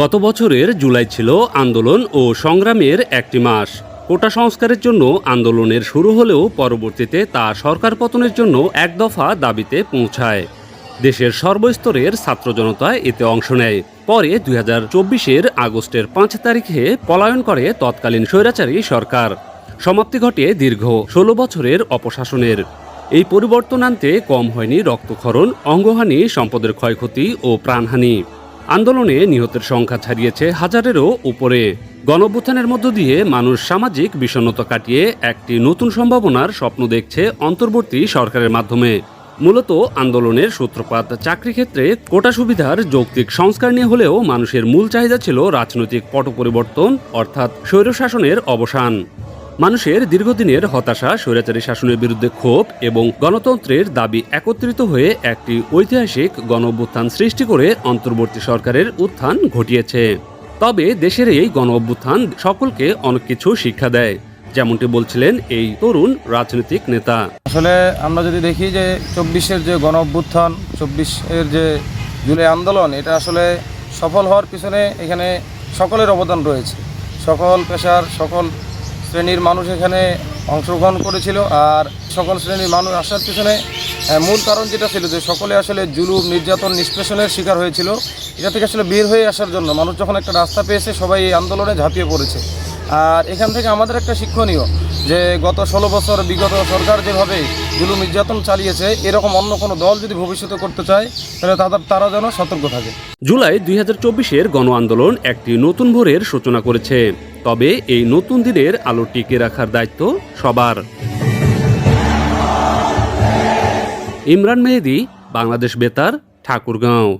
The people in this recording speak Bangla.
গত বছরের জুলাই ছিল আন্দোলন ও সংগ্রামের একটি মাস। কোটা সংস্কারের জন্য আন্দোলনের শুরু হলেও পরবর্তীতে তা সরকার পতনের জন্য এক দফা দাবিতে পৌঁছায়। দেশের সর্বস্তরের ছাত্র জনতা এতে অংশ নেয়। পরে দুই হাজার চব্বিশের আগস্টের পাঁচ তারিখে পলায়ন করে তৎকালীন স্বৈরাচারী সরকার। সমাপ্তি ঘটে দীর্ঘ ষোলো বছরের অপশাসনের। এই পরিবর্তন আনতে কম হয়নি রক্তক্ষরণ, অঙ্গহানি, সম্পদের ক্ষয়ক্ষতি ও প্রাণহানি। আন্দোলনে নিহতের সংখ্যা ছাড়িয়েছে হাজারেরও উপরে। গণঅভ্যুত্থানের মধ্য দিয়ে মানুষ সামাজিক বিষণ্ণতা কাটিয়ে একটি নতুন সম্ভাবনার স্বপ্ন দেখছে অন্তর্বর্তী সরকারের মাধ্যমে। মূলত আন্দোলনের সূত্রপাত চাকরি ক্ষেত্রে কোটা সুবিধার যৌক্তিক সংস্কার নিয়ে হলেও মানুষের মূল চাহিদা ছিল রাজনৈতিক পট পরিবর্তন অর্থাৎ স্বৈরশাসনের অবসান। মানুষের দীর্ঘদিনের হতাশা, স্বৈরাচারী শাসনের বিরুদ্ধে ক্ষোভ এবং গণতন্ত্রের দাবি একত্রিত হয়ে একটি ঐতিহাসিক গণ অভ্যুত্থান সৃষ্টি করে অন্তর্বর্তী সরকারের উত্থান ঘটিয়েছে। তবে দেশের এই গণ অভ্যুত্থান সকলকে অনেক কিছু শিক্ষা দেয়, যেমনটি বলছিলেন এই তরুণ রাজনৈতিক নেতা। আসলে আমরা যদি দেখি যে চব্বিশের যে গণ অভ্যুত্থান চব্বিশের যে জুলাই আন্দোলন, এটা আসলে সফল হওয়ার পিছনে এখানে সকলের অবদান রয়েছে। সকল পেশার সকল শ্রেণির মানুষ এখানে অংশগ্রহণ করেছিল আর সকল শ্রেণির মানুষ আসার পিছনে মূল কারণ যেটা ছিল যে সকলে আসলে জুলুম, নির্যাতন, নিষ্পেষণের শিকার হয়েছিল। এটা থেকে আসলে বের হয়ে আসার জন্য মানুষ যখন একটা রাস্তা পেয়েছে, সবাই এই আন্দোলনে ঝাঁপিয়ে পড়েছে। আর এখান থেকে আমাদের একটা শিক্ষণীয় যে গত ষোলো বছর বিগত সরকার যেভাবে জুলুম নির্যাতন চালিয়েছে, এরকম অন্য কোনো দল যদি ভবিষ্যতে করতে চায়, তাহলে তাদের, তারা যেন সতর্ক থাকে। জুলাই দুই হাজার চব্বিশের গণ আন্দোলন একটি নতুন ভোরের সূচনা করেছে। তবে এই নতুন দিনের আলো টিকে রাখার দায়িত্ব সবার। ইমরান মেহেদি, বাংলাদেশ বেতার, ঠাকুরগাঁও।